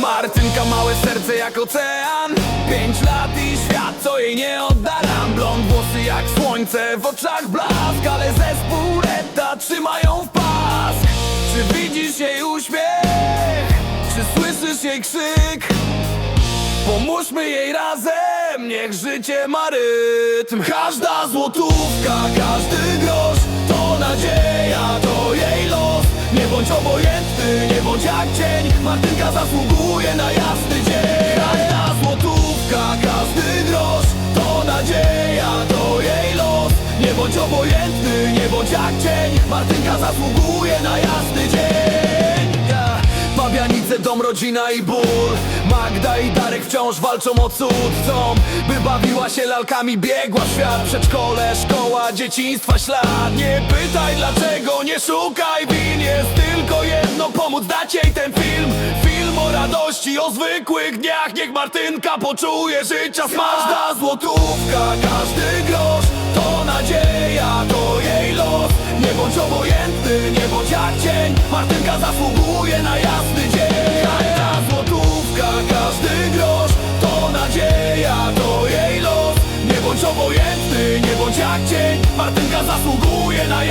Martynka małe serce jak ocean. Pięć lat i świat co jej nie oddaram Blond włosy jak słońce w oczach blask. Ale zespół Retta trzymają w pas. Czy widzisz jej uśmiech? Czy słyszysz jej krzyk? Pomóżmy jej razem, niech życie ma rytm. Każda złotówka, każdy grosz To nadzieja, to jej los. Nie bądź obojętny, nie bądź jak cień. Martynka zasługuje na jasny dzień Każda złotówka, każdy grosz. To nadzieja, to jej los. Nie bądź obojętny, nie bądź jak cień. Martynka zasługuje na jasny dzień. Yeah. Dom, rodzina i ból. Magda i Darek wciąż walczą o cud Chcą, by bawiła się lalkami, biegła w świat. Przedszkole, szkoła, dzieciństwa ślad. Nie pytaj dlaczego, nie szukaj win. Jest tylko jedno, pomóc dać jej ten film o radości, o zwykłych dniach. Niech Martynka poczuje życia. Smażda złotówka, każdy grosz. To nadzieja, to jej los. Nie bądź obojętny, nie bądź jak cień. Martynka zasługuje na jasny dzień. Każda złotówka, każdy grosz. To nadzieja, to jej los. Nie bądź obojętny, nie bądź jak cień. Martynka zasługuje na